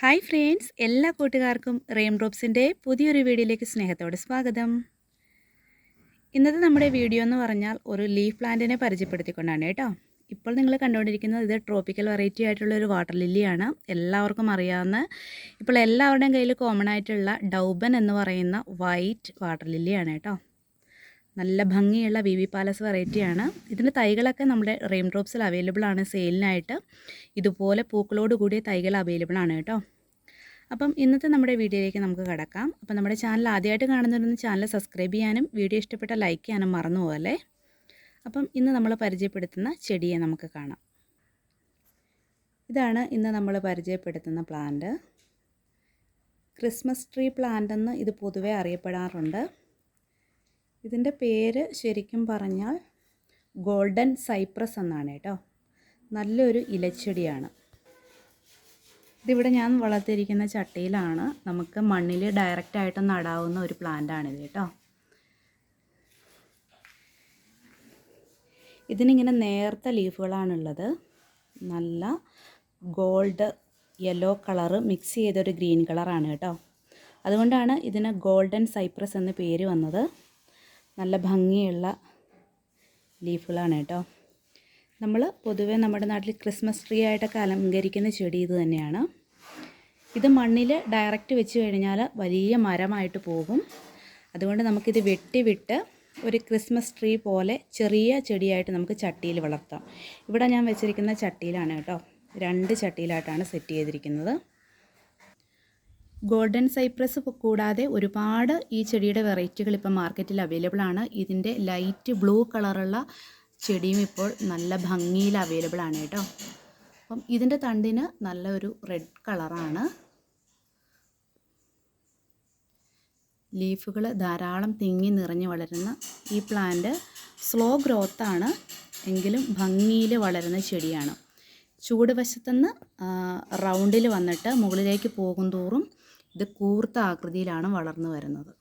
Hi friends എല്ലാ കൂട്ടുകാർക്കും റെയിം ഡ്രോപ്സിന്റെ പുതിയൊരു വീഡിയോയിലേക്ക് സ്നേഹത്തോടെ സ്വാഗതം. ഇന്നത്തെ നമ്മുടെ വീഡിയോ എന്ന് പറഞ്ഞാൽ ഒരു ലീഫ് പ്ലാന്റിനെ പരിചയപ്പെടുത്തിക്കൊണ്ടാണ് കേട്ടോ. ഇപ്പോൾ നിങ്ങൾ കണ്ടുകൊണ്ടിരിക്കുന്നത് ഇത് ട്രോപ്പിക്കൽ വെറൈറ്റി ആയിട്ടുള്ള ഒരു വാട്ടർ ലില്ലിയാണ് എല്ലാവർക്കും അറിയാവുന്ന ഇപ്പോൾ എല്ലാവരുടെയും കയ്യിൽ കോമൺ ആയിട്ടുള്ള ഡൗബൻ എന്ന് പറയുന്ന വൈറ്റ് വാട്ടർ ലില്ലിയാണ് കേട്ടോ. നല്ല ഭംഗിയുള്ള വി വി പാലസ് വെറൈറ്റിയാണ്. ഇതിന്റെ തൈകളൊക്കെ നമ്മുടെ റെയിം ഡ്രോപ്സിൽ അവൈലബിൾ ആണ് സെയിലിനായിട്ട് ഇതുപോലെ പൂക്കളോട് കൂടിയ തൈകൾ അവൈലബിൾ ആണ് കേട്ടോ. അപ്പം ഇന്നത്തെ നമ്മുടെ വീഡിയോയിലേക്ക് നമുക്ക് കിടക്കാം. അപ്പം നമ്മുടെ ചാനൽ ആദ്യമായിട്ട് കാണുന്നവരൊന്ന് ചാനൽ സബ്സ്ക്രൈബ് ചെയ്യാനും വീഡിയോ ഇഷ്ടപ്പെട്ട ലൈക്ക് ചെയ്യാനും മറന്നു പോകല്ലേ? അപ്പം ഇന്ന് നമ്മൾ പരിചയപ്പെടുത്തുന്ന ചെടിയെ നമുക്ക് കാണാം. ഇതാണ് ഇന്ന് നമ്മൾ പരിചയപ്പെടുത്തുന്ന പ്ലാന്റ് ക്രിസ്മസ് ട്രീ പ്ലാന്റ് എന്ന് ഇത് പൊതുവേ അറിയപ്പെടാറുണ്ട്. ഇതിന്റെ പേര് ശരിക്കും പറഞ്ഞാൽ ഗോൾഡൻ സൈപ്രസ് എന്നാണ് കേട്ടോ. നല്ലൊരു ഇലച്ചെടിയാണ്. ഇതിവിടെ ഞാൻ വളർത്തിയിരിക്കുന്ന ചട്ടിയിലാണ് നമുക്ക് മണ്ണിൽ ഡയറക്റ്റായിട്ട് നടാവുന്ന ഒരു പ്ലാന്റ് പ്ലാന്റാണിത് കേട്ടോ. ഇതിനിങ്ങനെ നേർത്ത ലീഫുകളാണുള്ളത് നല്ല ഗോൾഡ് യെല്ലോ കളറ് മിക്സ് ചെയ്തൊരു ഗ്രീൻ കളറാണ് കേട്ടോ. അതുകൊണ്ടാണ് ഇതിന് ഗോൾഡൻ സൈപ്രസ് എന്ന പേര് വന്നത്. നല്ല ഭംഗിയുള്ള ലീഫുകളാണ് കേട്ടോ. നമ്മൾ പൊതുവെ നമ്മുടെ നാട്ടിൽ ക്രിസ്മസ് ട്രീ ആയിട്ടൊക്കെ അലങ്കരിക്കുന്ന ചെടി ഇത് തന്നെയാണ്. ഇത് മണ്ണിൽ ഡയറക്റ്റ് വെച്ച് കഴിഞ്ഞാൽ വലിയ മരമായിട്ട് പോകും. അതുകൊണ്ട് നമുക്കിത് വെട്ടി വിട്ട് ഒരു ക്രിസ്മസ് ട്രീ പോലെ ചെറിയ ചെടിയായിട്ട് നമുക്ക് ചട്ടിയിൽ വളർത്താം. ഇവിടെ ഞാൻ വെച്ചിരിക്കുന്ന ചട്ടിയിലാണ് കേട്ടോ. രണ്ട് ചട്ടിയിലായിട്ടാണ് സെറ്റ് ചെയ്തിരിക്കുന്നത്. ഗോൾഡൻ സൈപ്രസ് കൂടാതെ ഒരുപാട് ഈ ചെടിയുടെ വെറൈറ്റികൾ ഇപ്പം മാർക്കറ്റിൽ അവൈലബിൾ ആണ്. ഇതിന്റെ ലൈറ്റ് ബ്ലൂ കളറുള്ള ചെടിയും ഇപ്പോൾ നല്ല ഭംഗിയിൽ അവൈലബിൾ ആണ് കേട്ടോ. അപ്പം ഇതിന്റെ തണ്ടിന് നല്ലൊരു റെഡ് കളറാണ്. ലീഫുകൾ ധാരാളം തിങ്ങി നിറഞ്ഞ് വളരുന്ന ഈ പ്ലാന്റ് സ്ലോ ഗ്രോത്താണ് എങ്കിലും ഭംഗിയിൽ വളരുന്ന ചെടിയാണ്. ചൂട് വശത്തുനിന്ന് റൗണ്ടിൽ വന്നിട്ട് മുകളിലേക്ക് പോകും തോറും ഇത് കൂർത്ത ആകൃതിയിലാണ് വളർന്നു വരുന്നത്.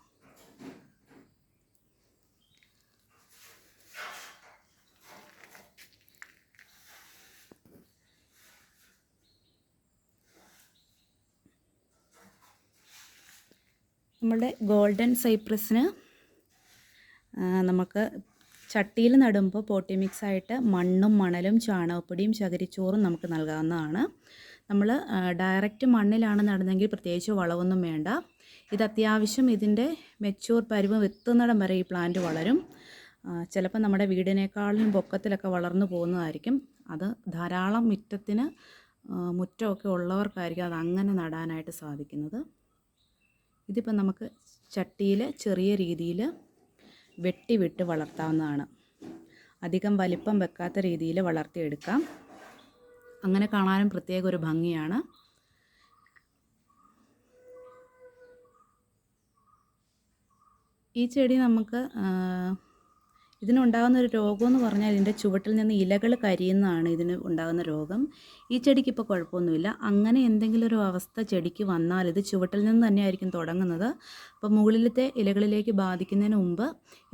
നമ്മളുടെ ഗോൾഡൻ സൈപ്രസിന് നമുക്ക് ചട്ടിയിൽ നടുമ്പോൾ പോട്ടി മിക്സ് ആയിട്ട് മണ്ണും മണലും ചാണകപ്പൊടിയും ചകിരിച്ചോറും നമുക്ക് നൽകാവുന്നതാണ്. നമ്മൾ ഡയറക്റ്റ് മണ്ണിലാണ് നടുന്നതെങ്കിൽ പ്രത്യേകിച്ച് വളമൊന്നും വേണ്ട. ഇത് അത്യാവശ്യം ഇതിന്റെ മെച്ചൂർ പരുവം എത്തുന്നിടം വരെ ഈ പ്ലാന്റ് വളരും. ചിലപ്പോൾ നമ്മുടെ വീടിനേക്കാളും പൊക്കത്തിലൊക്കെ വളർന്നു പോകുന്നതായിരിക്കും. അത് ധാരാളം മുറ്റത്തിന് മുറ്റമൊക്കെ ഉള്ളവർക്കായിരിക്കും അത് അങ്ങനെ നടാനായിട്ട് സാധിക്കുന്നത്. ഇതിപ്പോൾ നമുക്ക് ചട്ടിയിൽ ചെറിയ രീതിയിൽ വെട്ടി വിട്ട് വളർത്താവുന്നതാണ്. അധികം വലിപ്പം വെക്കാത്ത രീതിയിൽ വളർത്തിയെടുക്കാം. അങ്ങനെ കാണാനും പ്രത്യേക ഒരു ഭംഗിയാണ്. ഈ ചെടി നമുക്ക് ഇതിനുണ്ടാകുന്ന ഒരു രോഗമെന്ന് പറഞ്ഞാൽ ഇതിന്റെ ചുവട്ടിൽ നിന്ന് ഇലകൾ കരിയുന്നതാണ് ഇതിന് ഉണ്ടാകുന്ന രോഗം. ഈ ചെടിക്ക് ഇപ്പോൾ കുഴപ്പമൊന്നുമില്ല. അങ്ങനെ എന്തെങ്കിലും ഒരു അവസ്ഥ ചെടിക്ക് വന്നാൽ ഇത് ചുവട്ടിൽ നിന്ന് തന്നെയായിരിക്കും തുടങ്ങുന്നത്. അപ്പോൾ മുകളിലത്തെ ഇലകളിലേക്ക് ബാധിക്കുന്നതിന് മുമ്പ്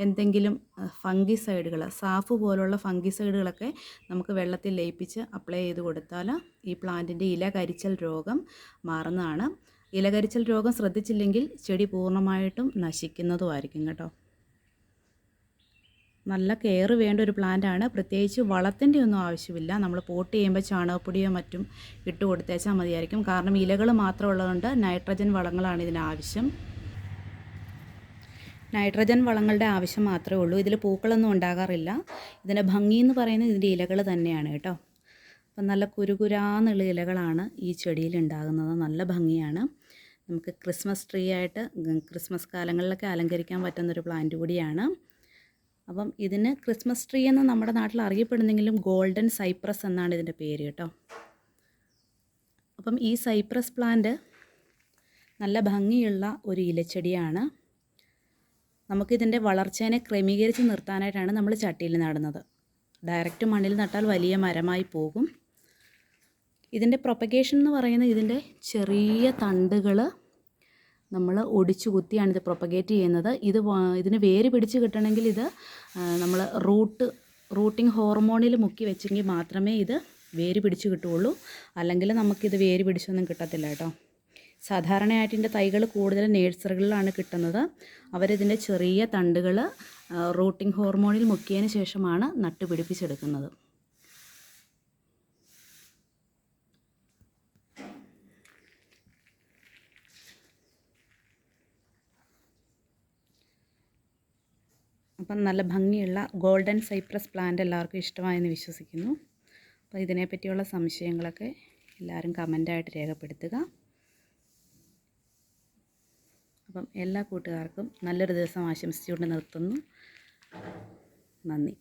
എന്തെങ്കിലും ഫംഗിസൈഡുകൾ സാഫ് പോലുള്ള ഫംഗിസൈഡുകളൊക്കെ നമുക്ക് വെള്ളത്തിൽ ലയിപ്പിച്ച് അപ്ലൈ ചെയ്ത് കൊടുത്താൽ ഈ പ്ലാന്റിന്റെ ഇല കരിച്ചൽ രോഗം മാറുന്നതാണ്. ഇലകരിച്ചൽ രോഗം ശ്രദ്ധിച്ചില്ലെങ്കിൽ ചെടി പൂർണമായിട്ടും നശിക്കുന്നതുമായിരിക്കും കേട്ടോ. നല്ല കെയർ വേണ്ട ഒരു പ്ലാന്റ് ആണ്. പ്രത്യേകിച്ച് വളത്തിന്റെ ഒന്നും ആവശ്യമില്ല. നമ്മൾ പോട്ട് ചെയ്യുമ്പോൾ ചാണകപ്പൊടിയോ മറ്റും ഇട്ട് കൊടുത്തേച്ചാൽ മതിയായിരിക്കും. കാരണം ഇലകൾ മാത്രം ഉള്ളതുകൊണ്ട് നൈട്രജൻ വളങ്ങളാണ് ഇതിനാവശ്യം നൈട്രജൻ വളങ്ങളുടെ ആവശ്യം മാത്രമേ ഉള്ളൂ. ഇതിൽ പൂക്കളൊന്നും ഉണ്ടാകാറില്ല. ഇതിന്റെ ഭംഗി എന്ന് പറയുന്നത് ഇതിന്റെ ഇലകൾ തന്നെയാണ് കേട്ടോ. അപ്പം നല്ല കുരുകുരാന്നുള്ള ഇലകളാണ് ഈ ചെടിയിൽ ഉണ്ടാകുന്നത്. നല്ല ഭംഗിയാണ്. നമുക്ക് ക്രിസ്മസ് ട്രീ ആയിട്ട് ക്രിസ്മസ് കാലങ്ങളിലൊക്കെ അലങ്കരിക്കാൻ പറ്റുന്നൊരു പ്ലാന്റ് കൂടിയാണ്. അപ്പം ഇതിന് ക്രിസ്മസ് ട്രീ എന്ന് നമ്മുടെ നാട്ടിൽ അറിയപ്പെടുന്നെങ്കിലും ഗോൾഡൻ സൈപ്രസ് എന്നാണ് ഇതിന്റെ പേര് കേട്ടോ. അപ്പം ഈ സൈപ്രസ് പ്ലാന്റ് നല്ല ഭംഗിയുള്ള ഒരു ഇലച്ചെടിയാണ്. നമുക്കിതിന്റെ വളർച്ചേനെ ക്രമീകരിച്ച് നിർത്താനായിട്ടാണ് നമ്മൾ ചട്ടിയിൽ നടുന്നത്. ഡയറക്റ്റ് മണ്ണിൽ നട്ടാൽ വലിയ മരമായി പോകും. ഇതിന്റെ പ്രൊപ്പഗേഷൻ എന്ന് പറയുന്നത് ഇതിന്റെ ചെറിയ തണ്ടുകൾ നമ്മൾ ഒടിച്ചു കുത്തിയാണ് ഇത് പ്രൊപ്പഗേറ്റ് ചെയ്യുന്നത്. ഇത് ഇതിന് വേര് പിടിച്ച് കിട്ടണമെങ്കിൽ ഇത് നമ്മൾ റൂട്ട് റൂട്ടിംഗ് ഹോർമോണിൽ മുക്കി വെച്ചെങ്കിൽ മാത്രമേ ഇത് വേര് പിടിച്ച് കിട്ടുകയുള്ളൂ. അല്ലെങ്കിൽ നമുക്കിത് വേര് പിടിച്ചൊന്നും കിട്ടത്തില്ല കേട്ടോ. സാധാരണയായിട്ട് ഇതിന്റെ തൈകൾ കൂടുതൽ നേഴ്സറികളിലാണ് കിട്ടുന്നത്. അവരിതിന്റെ ചെറിയ തണ്ടുകൾ റൂട്ടിംഗ് ഹോർമോണിൽ മുക്കിയതിന് ശേഷമാണ് നട്ടുപിടിപ്പിച്ചെടുക്കുന്നത്. അപ്പം നല്ല ഭംഗിയുള്ള ഗോൾഡൻ സൈപ്രസ് പ്ലാന്റ് എല്ലാവർക്കും ഇഷ്ടമായെന്ന് വിശ്വസിക്കുന്നു. അപ്പോൾ ഇതിനെപ്പറ്റിയുള്ള സംശയങ്ങളൊക്കെ എല്ലാവരും കമന്റായിട്ട് രേഖപ്പെടുത്തുക. അപ്പം എല്ലാ കൂട്ടുകാർക്കും നല്ലൊരു ദിവസം ആശംസിച്ചുകൊണ്ട് നിർത്തുന്നു. നന്ദി.